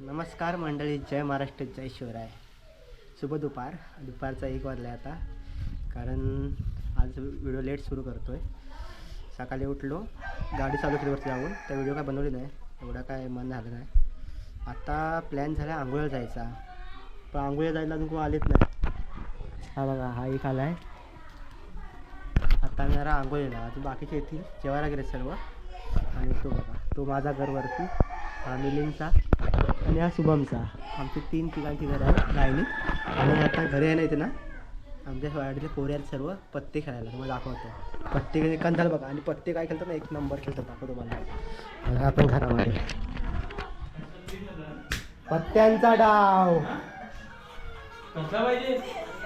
नमस्कार मंडळी जय महाराष्ट्र जय शिवराय. शुभ दुपार. दुपारचा एक वाजला आता कारण आज व्हिडिओ लेट सुरू करतो आहे सकाळी उठलो गाडी चालू केलीवरती जाऊन. त्या व्हिडिओ काय बनवली नाही एवढा काय मन झालं नाही. आता प्लॅन झाला आंघोळ्या जायचा. पण आंघोळीला जायला अजून कोण आलेच नाही. हा बघा हा एक आला आहे आता मी जरा आंघोळीला अजून बाकीचे येतील. जेवायला गेले सर्व. आणि तो बघा तो माझा घरवरती हा मिलिंगचा आणि हा शुभमचा आमची तीन तिघांची घर आहे लाईनी आणि आता घरी आहे ना इथे ना आमच्या वाडीतले पोरे आहेत सर्व पत्ते खेळायला. तुम्हाला दाखवतो. पत्ते कंधाल बघा. आणि पत्ते काय खेळतात ना एक नंबर खेळतात. दाखवतो मला बघा आपण घरामध्ये. पत्त्यांचा डाव.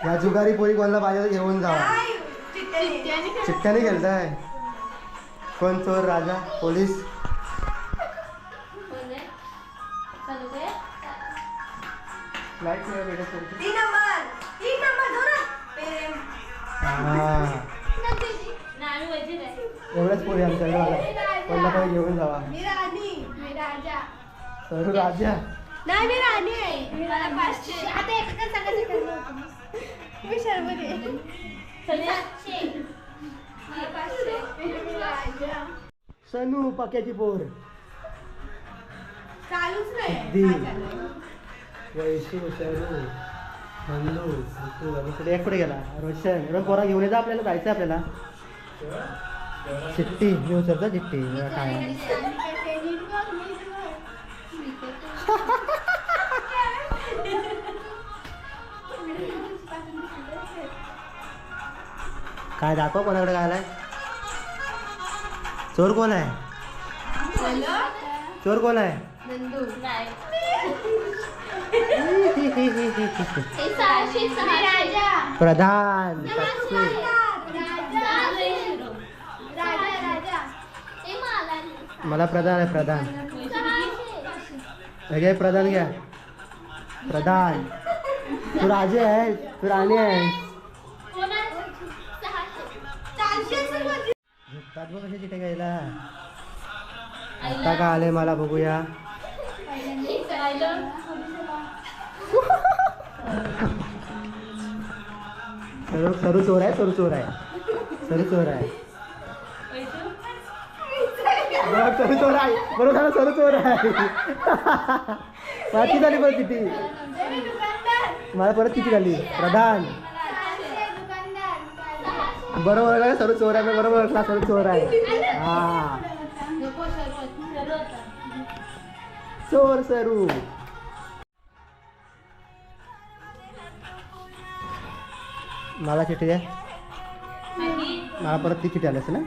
या जुगारी पोरी कोणाला पाहिजे घेऊन जावा चिठ्ठ्याने खेळताय. कोण चोर राजा पोलीस? लाइट नाही भेटत कोणती. तीन नंबर तीन नंबर धरून. प्रेम. हा. एवढ्याच पोरी आमच्याकडे बघा कोणाला काही घेऊन जावा. मी राणी. मी राजा. सर राजा. नाही मी राणी आहे. मला पाचशे. आता एक सांगायचं मी आहे. मला पाचशे. मी राजा. सनू पक्याची पोर. चालूच. नाही. कुठे एक कुठे गेला. रोशन रोशन पोरा घेऊन येतं आपल्याला जायचं आपल्याला. चिठ्ठी मी उचलतो चिठ्ठी. बघा काय. काय दाखव कोणाकडे काय आलाय? चोर कोण आहे? चोर कोण आहे? प्रधान. मला प्रधान आहे, प्रधान. हे प्रधान घ्या. प्रधान. तू राजे आहे तू कशा घ्यायला. आता का आले मला बघूया. सरू सरू चोर आहे सरू चोर आहे. सरू चोर आहे. बघ, सरू चोर आहे. बरोबर सरू चोर आहे. मला किती झाली परत किती? मला परत किती झाली? प्रधान. बरोबर का सरू चोर आहे बरोबर ओळखला सरू चोर आहे. हा. चोर सरू. मला चिठ्ठी द्या. मला परत ती चिठ्ठी आली असेल ना?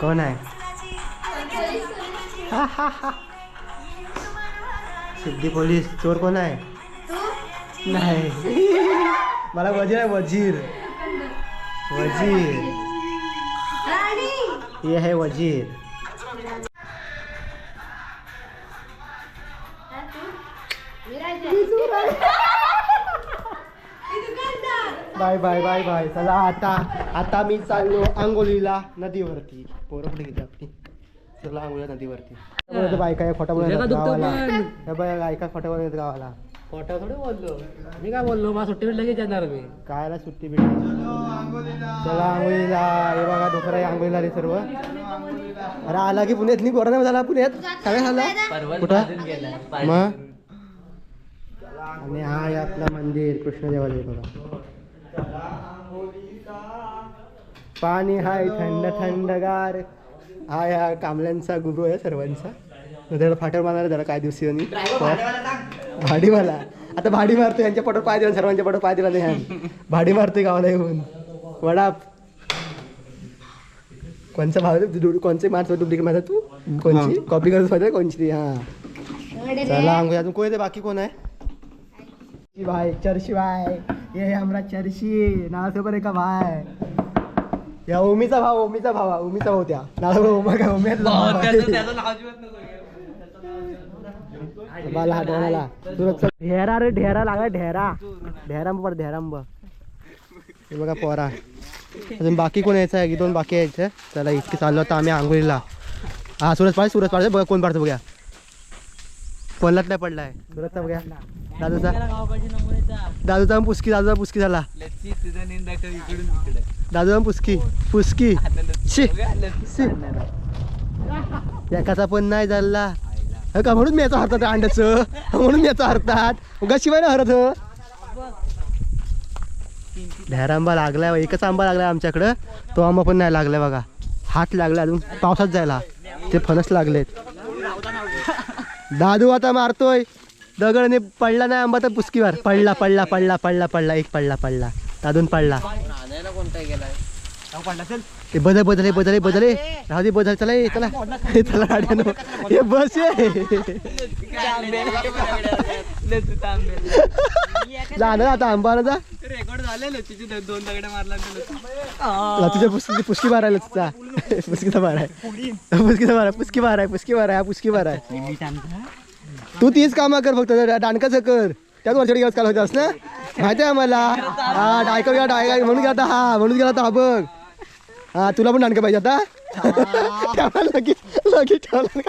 कोण आहे? हा, हा, हा. सिद्धी पोलीस. चोर कोण आहे? नाही. मला वजीर आहे वजीर. वजीर. ये है वजीर. Bye bye bye bye. चला आता आता मी चाललो आंघोलीला नदीवरती. पोरं कुठे गेली आपली? चला आंघोलीला नदीवरती. बायका या खोटा बोलत गावाला. हे बाय बायका खोटा बोलत गावाला. खोटा थोडी बोललो. मी काय बोललो? मला सुट्टी लगेच येणार मी. कायला सुट्टी भेटली? चला आंघोळीला. हे बघा डोकर आहे आंघोळीला रे सर्व. अरे आला की पुण्यात? नाही कोरोना झाला पुण्यात. काय झालं? कुठं? मग? आणि हा आहे आपला मंदिर कृष्ण देवालय बघा. पाणी हाय थंड थंडगार. हा या कांबल्यांचा गुरु आहे सर्वांचा. त्याला फाट्यावर मारणार त्याला काय दिवशी भाडीवाला. आता भाडी मारतो यांच्या पटोर पाय दिला सर्वांच्या पटोर पाय दिला नाही. भाडी मारतोय गावाला येऊन. वडाप कोणचा भाव दु- कोणचे मारतो डुप्लिकेट मारतो तू? कोणची? कॉपी करतो माहिती कोणची ती? हा. चला अंगू अजून कोण येते बाकी कोण आहे? भाई चर्ची भाई ये है हमरा चर्ची नावासोबत आहे का भाई. या ओमीचा भाव ओमीचा भाव हा, ओमीचा भाऊ त्या नाव ओमा काय ओम्यातला भाव आहे. बाला हा डोळाला सुरतचा ढेरा रे ढेरा लागा ढेरा. ढेरांब पर ढेरांब हे बघा पोरा. अजून बाकी कोण यायचं आहे? दोन बाकी यायचं. चला इतके चाललो आता आम्ही आंघोळीला. हा सूरज पाडे सूरज पाडे बघा कोण पाडतो बघा कोणलाच नाही पडला. आहे बघा दादूचा दादूचा पण पुस्की दादूचा पुस्की झाला. दादूचा पण पुस्की पुस्की. शी. शी. एकाचा पण नाही झाला. हो का? म्हणून मी याचा हरतात अंड्याचं. म्हणून मी याचा हरतात. उगा शिवाय ना हरत ढेर आंबा लागलाय एकच आंबा लागलाय आमच्याकडं. तो आंबा पण नाही लागलाय बघा. हात लागला अजून. पावसात जायला. ते फणस लागलेत. दादू आता मारतोय. दगडने पडला नाही आंबा तर पुस्कीवर. पडला पडला पडला पडला पडला. एक पडला पडला. दादून पडला. ते बदल बदल बदल बदल. राहू दे बदल. चला हे, चला. चला हे बस ये जा ना आता आंबा ना जा. रेकॉर्ड झालेलं तिचे दोन दगड मारला तुझ्या पुस्की पुस्की मारायला जा. पुस्कीचा मार आहे पुस्कीचा मार आहे पुस्की मार आहे पुस्की मार आहे हा पुस्की मार आहे तू तीच कामं कर फक्त डाणकाचं कर. त्याच दिवस काल होतास ना? माहिती आहे आम्हाला? हा डायका गेला डायका म्हणून गेला आता हा म्हणून गेला आता हा बघ. हा तुला पण डाणका पाहिजे आता? त्याला लगेच लगेच ठेवलं.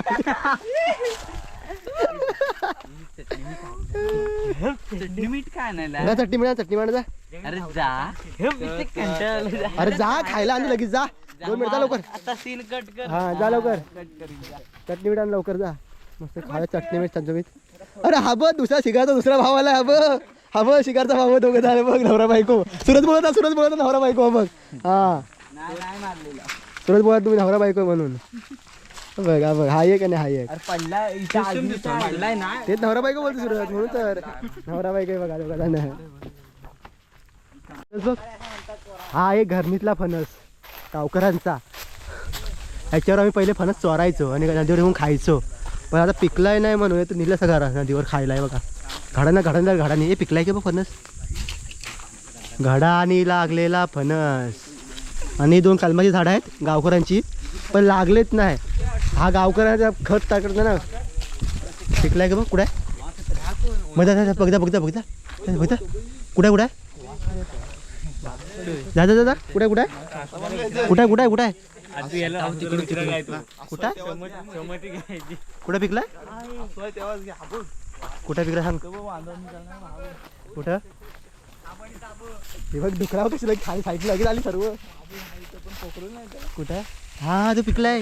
मीठ काय नाही ना चटणी म्हणा चटणी म्हणा जा. अरे जा. अरे जा खायला आणि लगेच जा. दोन मिनिट जा लवकर. आता सीन कट कर. हा जा लवकर. चटणी मीठ आण लवकर जा. मस्त खायला चटणी मीठ चमचमीत अरे हा बघ दुसरा शिकारचा दुसरा भाव आला हा बघ. हा बघ शिकारचा भाव दोघं झाले बघ नवरा बायको. सुरत बोलत आहे, सुरत बोलत आहे, नवरा बायको बघ. हा. नाही नाही मारलेला. सुरत बोलत तुम्ही नवरा बायको म्हणून. बघ हा बघ. हा एक आणि हा एक. अरे पडला इथे पडलाय ना? तेच नवरा बायको बोलतो सुरत म्हणून तर. नवरा बायको आहे बघा दोघांना बघ हा एक घरनीतला फणस. गावकरांचा ह्याच्यावर आम्ही पहिले फणस चोरायचो आणि नदीवर येऊन खायचो. पण आता पिकलाय नाही म्हणून तर निघलं घरा नदीवर खायला आहे बघा. घडाना घडाना घडाने हे पिकलाय की बघ फणस? घडानी लागलेला फणस. आणि दोन कलमाची झाडं आहेत गावकऱ्यांची. पण लागलेत नाही. हा गावकऱ्याचा खत टाकत ना. पिकलाय का बघ कुठे दादा बघता बघता बघता. बघता. कुठे कुठे दादा जा कुठे कुठे कुठे कुठे कुठे कुठे कुठे पिकला कुठे पिकलाय सांग. कुठं? हे बघ डुकराव कशी खाली साईडला लगेच आली सर्व. कुठे हा तू पिकलाय.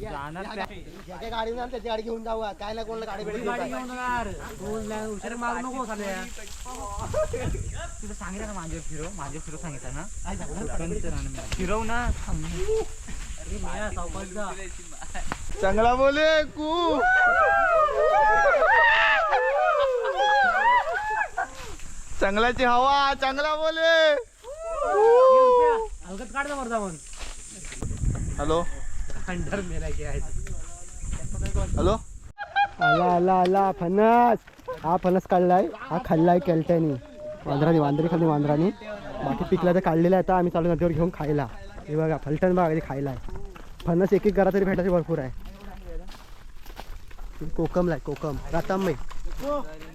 जाणार ज्या गाडी ना त्याची गाडी घेऊन जाऊया. काय ना कोणाला गाडी भेटेल गाडी घेऊन जाणार मारू नको सांगितलं ना माझ्या फिरव माझ्या फिरव सांगितलं ना. फिरव ना. चांगला बोले कू. चांगल्याची हवा चांगला बोले. अलगत काढ हॅलो. अंडर मेला की आहे हॅलो? आला आला आला फणस. हा फणस काढलाय हा खाल्लाय केलट्यानी वांद्रानी वांद्री खाल्ली वांद्रानी. बाकी पिकला तर काढलेला आहे आता आम्ही चालू नदीवर घेऊन खायला. हे बघा फलटण बघा ते खायला आहे फणस एक एक घरा तरी भेटायचे भरपूर आहे. कोकमला आहे कोकम. रतांबाई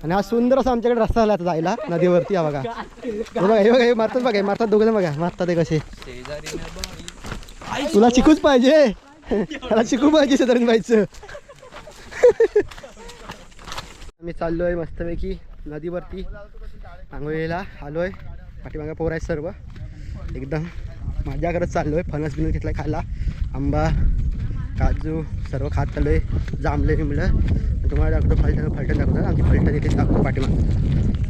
आणि हा सुंदर असा आमच्याकडे रस्ता झाला आता जायला नदीवरती हा बघा. हे बघा हे बघा हे मारतात बघा हे मारतात दोघं बघा मारतात ते कसे. तुला शिकूच पाहिजे. त्याला शिकू पाहिजे शेजारी व्हायचं आम्ही चाललोय मस्तपैकी नदीवरती. आंघोळीला आलोय. पाठीमागा पोर आहेत सर्व. एकदम मजा करत चाललोय. फणस बिनस घेतलाय खायला. आंबा काजू सर्व खात चाललोय. जांभले बिमलं तुम्हाला दाखवतो फलटण फलटण दाखवतो. आमची फलटण इथे दाखवतो पाठीमाग.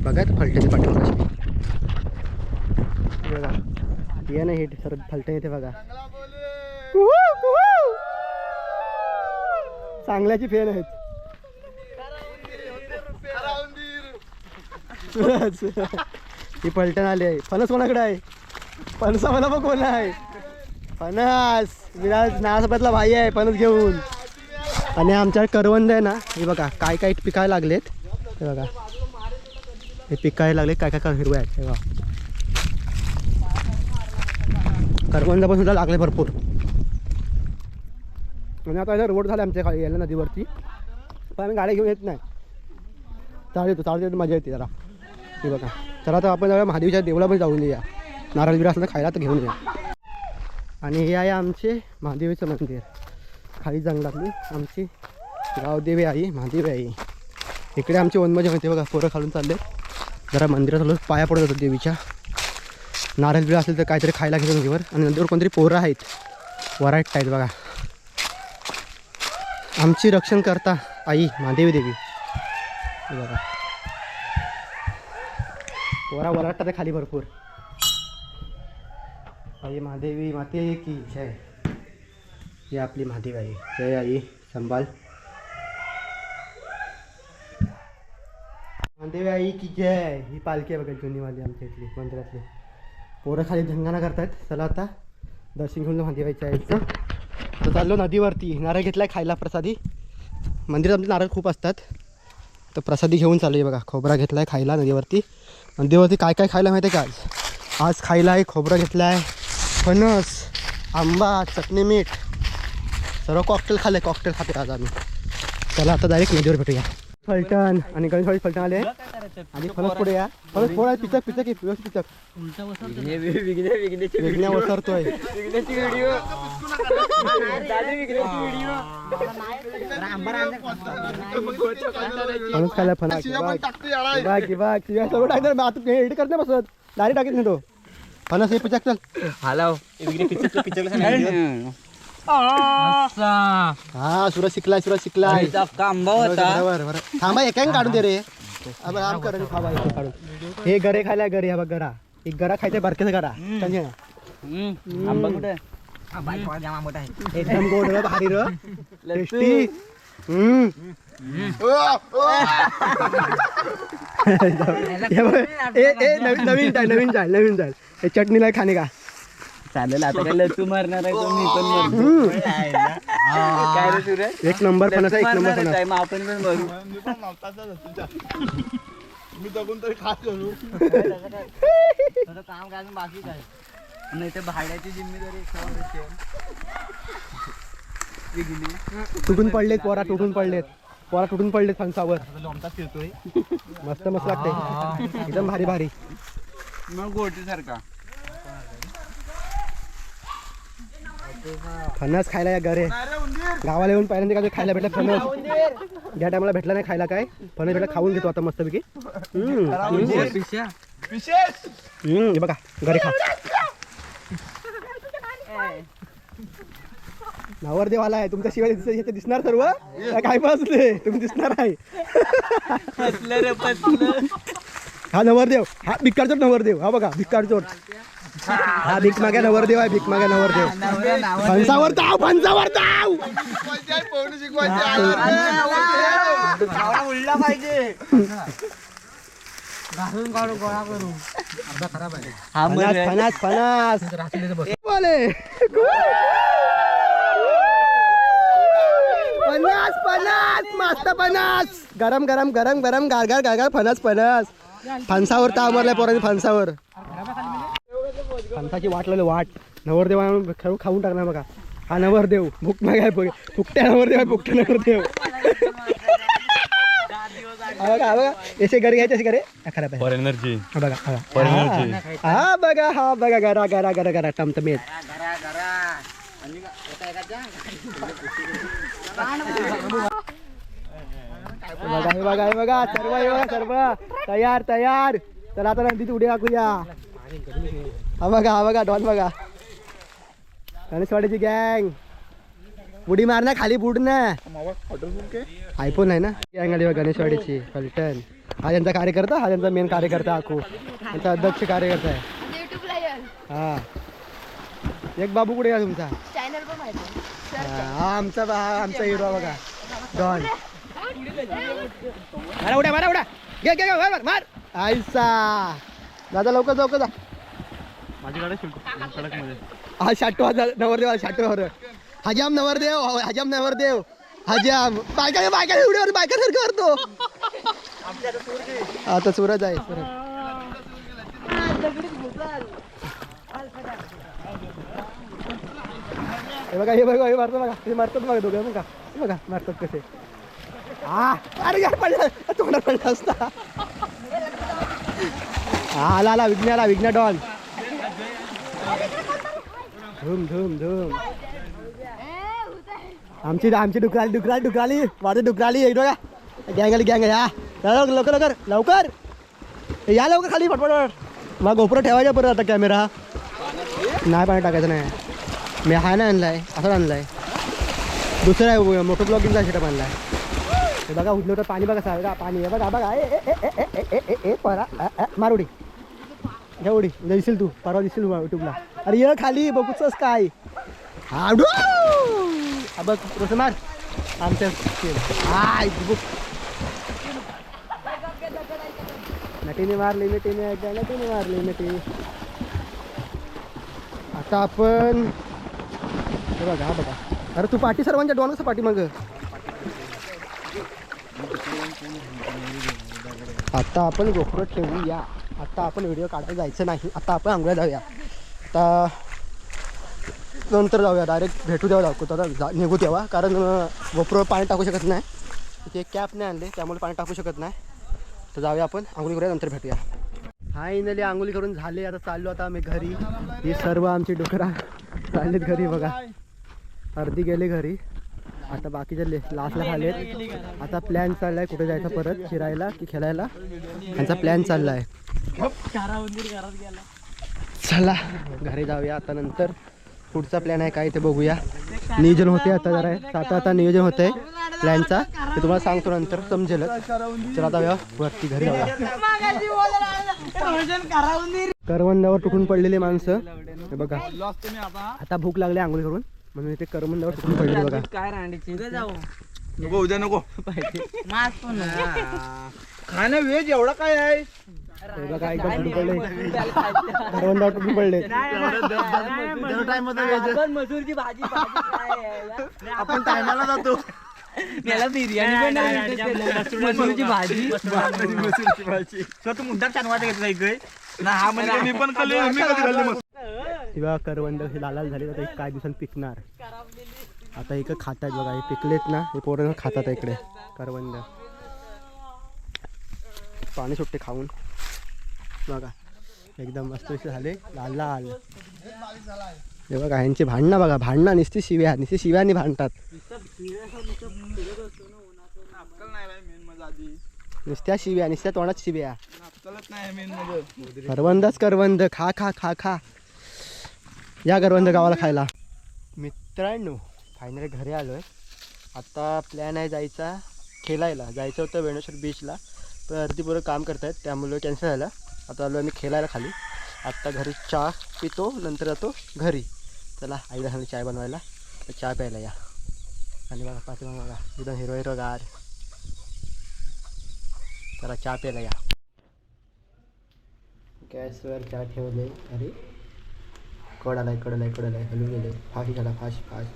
बघा फलटण पाठीमाग बघा. ये ना हे सर फलटण येते बघा. कुहू, कुहू. चांगल्याची फेन आहेत. ही पलटण आली आहे. फणस कोणाकडे आहे? फणसा मला बघ कोण आहे. फणस. विराज नासाबादला भाई आहे फणस घेऊन. आणि आमच्या करवंद आहे ना हे बघा काय काय पिकायला लागलेत. हे बघा. हे पिकायला लागले काय काय काय हिरवे आहेत हे बघा. करवंद पण सुद्धा लागले भरपूर. आणि आता रोड झाला आमच्या खाली यायला नदीवरती. पण आम्ही गाड्या घेऊन येत नाही. चालू येतो चालत येतो मजा येते जरा. हे बघा. चला आता आपण जरा महादेवीच्या देवळा पण जाऊन येऊया. नारळ बिरा असं तर खायला तर घेऊन या आणि हे आहे आमचे महादेवीचं मंदिर. खाली जंगलातली आमची गावदेवी आई महादेवी आई. इकडे आमची वनमजा माहिती बघा पोरं खालून चालले. जरा मंदिरात आलो पाया पडत होतो देवीच्या. नारळ बिळ असेल तर काहीतरी खायला घेतो नदीवर. आणि नदीवर कोणतरी पोरं आहेत. वराट आहेत बघा. आमची रक्षण करता आई महादेवी देवी. बघा. वरा वराटतात ते खाली भरपूर. आई महादेवी माते की जय. ही आपली महादेवी आई. जय आई संभाल. महादेवी आई की जय. ही पालखी आहे बघा जुनीवाली आमच्या इथली मंदिरातली. पोरं खाली धिंगाणा करतायत. चला आता दर्शन घेऊन महादेवाईच्या आईचं. तर चाललो नदीवरती. नारळ घेतलाय खायला प्रसादी. मंदिरात आमचे नारळ खूप असतात. तर प्रसादी घेऊन चालू आहे बघा. खोबरा घेतलाय खायला नदीवरती. नदीवरती काय काय खायला माहिती आहे का आज? आज खायला आहे खोबरा घेतला आहे फणस आंबा चटणी मीठ. सर्व कॉकटेल खाल्ले कॉकटेल खाते आज आम्ही. चला आता डायरेक्ट नदीवर भेटूया. फलटण. आणि गणेशवाडी फलटण आले. आणि फणस पुढे या. फणस पुढे आहे, पिचक पिचक आहे, व्यवस्थित पिचक. विघ्न वसरतोय फणस खायला फणस सगळं टाकणार आता एडिट करत नाही बसत डायरेक्ट टाकीत नाही तो. फणस हे पिचक चल. हा सुरज शिकलाय सुरज शिकलाय. आंबा बरोबर बरोबर थांबा एक काढून दे रे. अब आराम कर रे, खावा इथे काढून. हे गरे खायला गरे हा बघ गरा. एक गरा खायचा बारकेचा गरा. समजे? ना आंबा कुठे. जाम आंबट आहे. एकदम गोड र भारी र. टेस्टी. हम्म. हे बघ, ए ए नवीन नवीन चाल नवीन चाल नवीन चाल हे चटणी नाही खाणे का? चालेल आता काय लचू मारणार आहे मी पण मारतो. काय रे सुरेश? एक नंबर फणस आहे एक नंबर मारणारच फणस आहे, मग आपण पण भरू मी जगून तरी खास करू तुझं काम काय अजून बाकीच आहे नाही तर भाड्याची जिम्मेदारी तुटून पडलेत पोरा तुटून पडलेत. पोरा तुटून पडलेत फणसावर लोमताच फिरतोय. मस्त मस्त लागते एकदम भारी भारी. मग गोटी सारखा. फणस खायला या घरे. गावाला येऊन पहिल्यांदा काय खायला भेटलं फणस. ज्या टायमाला भेटला नाही खायला काय? फणस भेटला खाऊन घेतो आता मस्तपैकी. हम्म, हे बघा घरी खा. नवरदेव आलाय तुमच्या शिवाय दिस- इथे दिसणार सर्व? काय दे तुम्ही दिसणार आहे. हा नवरदेव हा भिक्कार नवरदेव हा बघा भिक्कार हा भीक माग्या नवरदेव आहे भीक माग्या नवरदेव फणसावर धाव फणसावर धाव. उडला पाहिजे फणस फणस बोले मस्त गरम गरम गरम गरम गारगार गारगार फणस फणस फणसावर तावरलाय पोरांनी फणसावर. फणसाची वाट वाट. नवरदेव खाऊ खाऊन टाकणार बघा. हा नवरदेव. भूक मागाय बघ. फुकट्या नवरदेव फुकट्या नवरदेव. बघा बघा. याचे घर घ्यायचे असे घरे. खराब आहे. एनर्जी बघा हा बघा. हा. बघा हा गरा गरा गरा गरा टमटमेत. बघा हे बघा हे बघा. सर्व हे बघा सर्व. तयार तयार. तर आता नंदीत उडी टाकूया हा बघा हा बघा डॉन बघा. गणेशवाडीची गँग. उडी मारना खाली बुडणं. आयफोन आहे ना? गँग आली गणेशवाडीची फलटण. हा त्यांचा कार्यकर्ता हा त्यांचा मेन कार्यकर्ता आखू त्यांचा अध्यक्ष कार्यकर्ता आहे. हा. एक बाबू कुठे आहे तुमचा? हा आमचा आमचा हिरो बघा. डॉन. मारा उड्या मारा उड्या. घे घे घे, मार मार, मार. आयसा. दादा लवकर लवकर जा. हा शाटू हा नवरदेव हा शाटू नवर हजाम नवरदेव हजाम नवरदेव. हाज्या बायका बायका एवढ्यावर बायका सारखं करतो. आता सूरज आहे सूरज. हे बघा हे बघा हे मारतो बघा हे मारतात बघा दोघं बघा हे बघा मारतात कसे. हा अरे यार पडला. तोंडात पडला असता. हा आला आला विघ्न आला विघ्न डॉन. धूम धूम धूम. आमची आमची डुकराली डुकराली डुकराली वाढते डुकराली एक बघा गँग आली गँग या लवकर लवकर लवकर या लवकर खाली फटफट मग गोपुरं ठेवायच्या परत आता कॅमेरा नाही पाणी टाकायचं नाही. मी हा नाही आणलाय असं असाच आहे दुसरं आहे मोठं ब्लॉगिंगचा सेटअप आणला आहे हे बघा उठलं तर पाणी बघा साहेब पाणी. आहे बघा बघा. ए परा मारुडी. घ्या उडी. उद्या दिसेल तू. परवा दिसेल युट्यूबला अरे ये खाली बघूच काय. हा बघ कसं मार. आमच्या हाय बुक नटीने मारले नटीने एकदा नटीने मारली नटी. आता आपण हे बघा हा बघा. अरे तू पाठी सर्वांच्या डोन कसं पाठी मग? आता आपण गोपुरं ठेवूया. आता आपण व्हिडिओ काढायला जायचं नाही. आता आपण आंघोळ्या जाऊया. आता नंतर जाऊया. डायरेक्ट भेटू द्यावं दाखवतो आता जा निघू तेव्हा. कारण अं, पाणी टाकू शकत नाही. तिथे कॅप नाही आणले. त्यामुळे पाणी टाकू शकत नाही. तर जाऊया आपण. आंघोळी करूया. नंतर भेटूया. फायनली आंघोळी करून झाले. आता चाललो आता आम्ही घरी. ही सर्व आमची डुकरा चाललेत घरी बघा. अर्धी गेले घरी. आता बाकीचे लास्टला झालेत आता प्लॅन चाललाय कुठे जायचा परत फिरायला की खेळायला? त्यांचा प्लॅन चाललाय. चला घरी जाऊया आता नंतर. पुढचा प्लॅन आहे काय ते बघूया. नियोजन होते आता जरा आता आता नियोजन होतंय प्लॅनचा ते तुम्हाला सांगतो नंतर समजेलच. चला आता जाऊया वरती घरी जाऊया. करवंदावर तुटून पडलेले माणसं बघा. आता भूक लागली आंघोळी करून. म्हणून इथे बघा. काय रांडीची? जाऊ. नको उद्या नको. मास पण खाणं व्हेज एवढं काय आहे? हे बघा एकदम तुटून पडले. भाजी आपण टायमाला जातो. त्याला बिर्याणी पण नाही मसूरची भाजी. मसूरची भाजी तू मुद्दा छान वाटत घेतला ना हा म्हणजे मी पण खाल्ली मी कधी खाल्ली मस्त तेव्हा करवंद हे लाल लाल झाले आता एक काय दिवसांनी पिकणार. आता एक खात आहेत बघा हे पिकलेत ना हे पोरं खातात इकडे. करवंद. पाणी सुट्टे खाऊन. बघा एकदम मस्त असे झाले. लाल लाल. हे बघा ह्यांची भांडणं बघा भांडणं नुसती शिव्या नुसती शिव्यानी भांडतात. नुसत्या शिव्या नुसत्या तोंडात शिव्या. करवंदच करवंद खा खा खा खा. या करवंद गावाला खायला. मित्रांनो फायनली घरी आलो आहे आता प्लॅन आहे जायचा खेळायला. जायचं होतं वेणेश्वर बीचला पण अर्धी पोरं काम करतायत त्यामुळे कॅन्सल झालं. आता आलो आम्ही खेळायला खाली. आत्ता घरी चहा पितो नंतर जातो घरी. चला आईला सांगली चाय बनवायला. तर चहा प्यायला या. आणि बघा पाठीमागं बघा एकदम हिरो हिरो गार. चला चहा प्यायला या. गॅसवर चहा ठेवले अरे कड आलाय कड आलाय कड आलाय. गेले फाशी झाला फाश फाश.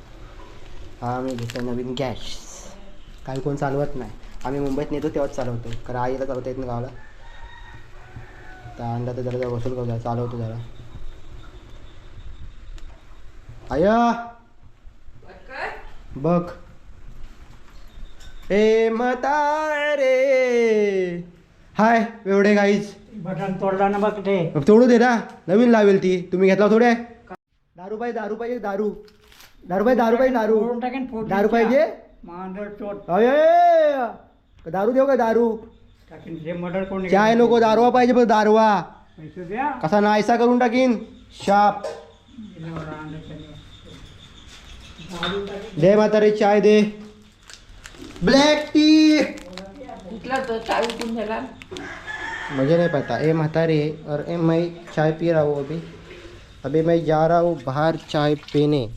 हा आम्ही घेतो नवीन गॅस. काही कोण चालवत नाही. आम्ही मुंबईत नेतो तेव्हाच चालवतो कारण आईला चालवता येत ना गावाला. तर आणला तर जरा जरा वसूल करू जरा चालवतो जरा. आया? बघ. ए म्हातारे हाय एवढे गाईच बटन तोडला ना बघ ते. तोडू दे ना. नवीन लावेल ती. तुम्ही घेतला थोडे दारू पाहिजे दारू. पाहिजे दारू दारू. पाहिजे दारू पाहिजे दारू टाकेन. दारू पाहिजे चोट. अये दारू देऊ का दारू? टाकेन हे मर्डर कोण चाय नको दारवा पाहिजे पण दारवा. कसा नाहीसा करून टाकीन? शाप. दे म्हातारे चाय दे. ब्लॅक टी मुझे नहीं पता ए म्हातारे और ए मैं चाय पी रहा हूँ अभी. अभी मैं जा रहा हूँ बाहर चाय पीने.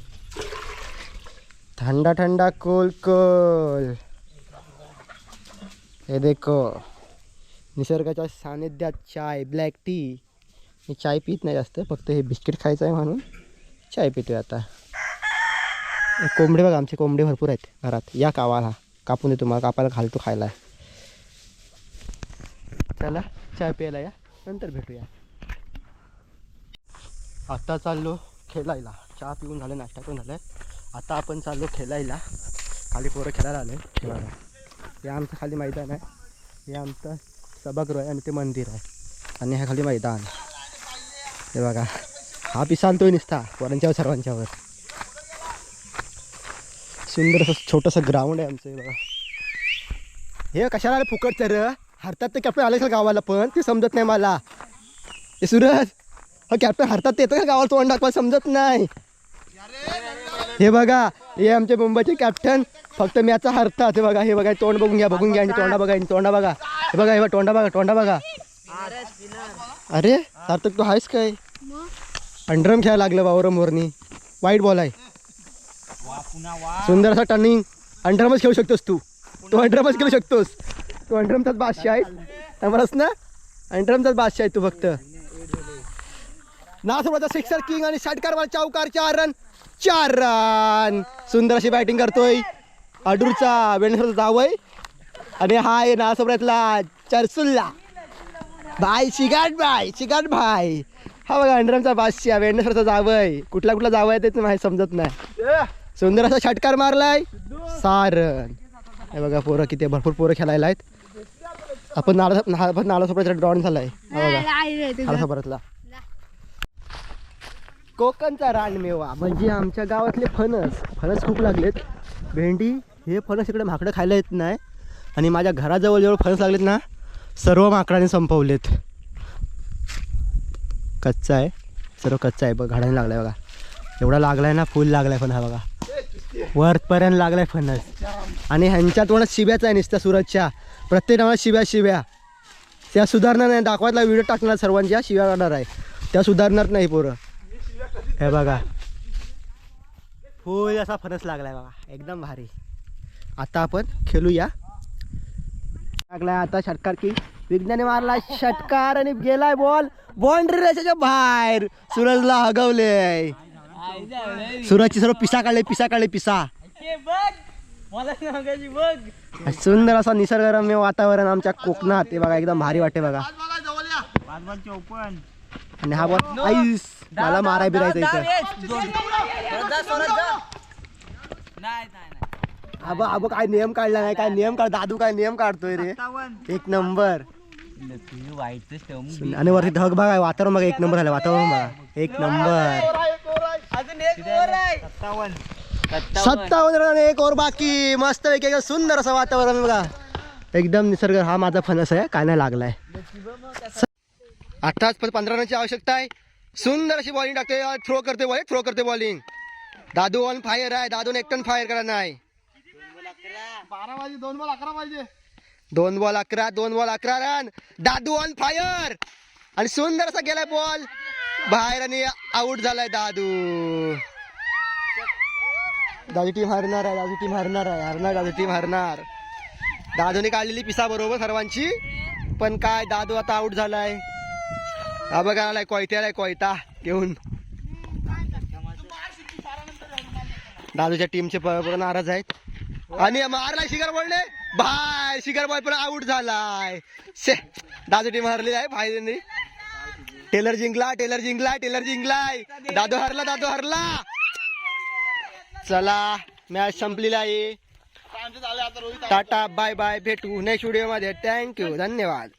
ठंडा ठंडा कोल कोल. हे देखो निसर्गाच्या सानिध्यात चाय ब्लॅक टी मी चाय पित नाही जास्त फक्त हे बिस्किट खायचं आहे म्हणून चाय पितोय आता. कोंबडे बघा आमचे कोंबडे भरपूर आहेत घरात. या कावाला कापून देतो तुम्हाला कापायला घालतो खायला. चला चहा प्यायला या. नंतर भेटूया. आता चाललो खेळायला. चहा पिऊन झालं नाश्ता पण झालं आता आपण चाललो खेळायला. खाली पोरं खेळायला आले. हे बघा हे आमचं खाली मैदान आहे. हे आमचं सभागृह आहे आणि ते मंदिर आहे. आणि ह्या खाली मैदान. हे बघा. हा पिसालतोय निसता पोरांच्यावर सर्वांच्यावर. सुंदर असं छोटंसं ग्राउंड आहे आमचं हे बघा. हे कशाला आलं फुकट तर? हरतात ते कॅप्टन आले का गावाला पण ते समजत नाही मला. हे सूरज हो, हा कॅप्टन हरतात ते येतं का गावाला तोंड दाखवायला? समजत नाही. हे बघा हे आमचे मुंबईचे कॅप्टन फक्त मॅचा हरतात. हे बघा हे बघा तोंड बघून घ्या बघून घ्या आणि तोंडा बघा आणि तोंडा बघा. हे बघा हे बघा तोंडा बघा तोंडा बघा. अरे सार्थक तू आहेस काय? अंडरम खेळायला लागलं वावरम मोरनी. वाईट बॉल आहे सुंदर असा टर्निंग. अंडरमच खेळू शकतोस तू. तू अंडरमच खेळू शकतोस. तू अंडरमचाच बादशाह आहे. समजस ना? अंडरमचाच बादशाह आहे तू फक्त. नासोबाचा सिक्सर किंग आणि षटकार चौकार चार रन चार रन. सुंदर अशी बॅटिंग करतोय. अडूरचा वेणसरचा जावय आणि हा आहे नासोबऱ्यातला चरसुल्ला. भाई शिगाट भाई शिगाट भाई. हा बघा अंडरमचा बादशाह वेणसरचा जावय कुठला कुठला जावं आहे ते माहिती समजत नाही. सुंदर असा षटकार मारलाय. सारण हे बघा पोरं किती भरपूर पोरं खेळायला आहेत. आपण नाला ना- आपण नालासोबत ड्रॉन झालाय. बघा. नालासोबतला कोकणचा रानमेवा. म्हणजे आमच्या गावातले फणस. फणस खूप लागलेत. भेंडी हे फणस इकडे माकडं खायला येत नाही. आणि माझ्या घराजवळ जेवढे फणस लागलेत ना सर्व माकडाने संपवलेत. कच्चा आहे. सर्व कच्चा आहे. बघ झाडाने लागलाय बघा. एवढा लागलाय ना फुल लागलाय पण हा बघा. वरपर्यंत लागलाय फणस. आणि ह्यांच्या तोंडात शिब्याच आहे नुसत्या सुरतच्या. प्रत्येक नावात शिव्या शिव्या त्या सुधारणार नाही. दाखवायला व्हिडिओ टाकणार सर्वांच्या शिव्या काढणार आहे. त्या सुधारणार नाही पोरं. हे बघा. फुल असा फणस लागलाय बघा. एकदम भारी. आता आपण खेळूया. लागलाय आता षटकार की विज्ञाने मारला षटकार आणि गेलाय बॉल बाउंड्री रेषेच्या बाहेर. सूरजला हगवले सूरजची सर्व पिसा काढले पिसा काढले पिसा सुंदर असा निसर्गरम्य वातावरण आमच्या कोकणात ते बघा एकदम भारी वाटते बघा आणि हा बॉल आईस मला माराय बिरायचं इथं हा हा बघ काय नियम काढला नाही काय नियम काढ दादू काय नियम काढतोय रे एक नंबर आणि वरती ढग बघा वातावरण बघा एक नंबर झालं वातावरण बघा एक नंबर सत्तावन्न. रन एक ओव्हर बाकी. मस्त पैकी एकदम सुंदर असं वातावरण बघा. एकदम निसर्ग हा माझा फणस आहे काय नाही लागलाय. आताच फक्त पंधरा रनची आवश्यकता आहे. सुंदर अशी बॉलिंग टाकते थ्रो करते बॉलिंग थ्रो करते बॉलिंग दादू ऑन फायर आहे. दादून एकटन फायर करा नाही. बारा वाजे दोन बॉल अकरा वाजे. दोन बॉल अकरा दोन बॉल अकरा रन दादू ऑन फायर आणि सुंदर असा गेलाय बॉल बाहेर आणि आउट झालाय दादू. दादू टीम हरणार आहे दादू टीम हरणार आहे हरणार दादू टीम हरणार. दादूने काढलेली पिसा बरोबर सर्वांची. पण काय दादू आता आउट झालाय. हा बघा आलाय कोयत्याला कोयता घेऊन. दादूच्या टीमचे नाराज आहेत. आणि मारलाय शिखर बोलले बाय शिखर बॉल पण आउट झालाय. शे दादू टीम हरली आहे फायद्याने टेलर जिंकला टेलर जिंकला टेलर जिंकलाय. दादू हरला दादू हरला. चला मॅच संपलेली आहे. टाटा बाय बाय भेटू नेक्स्ट व्हिडिओमध्ये. थँक्यू धन्यवाद.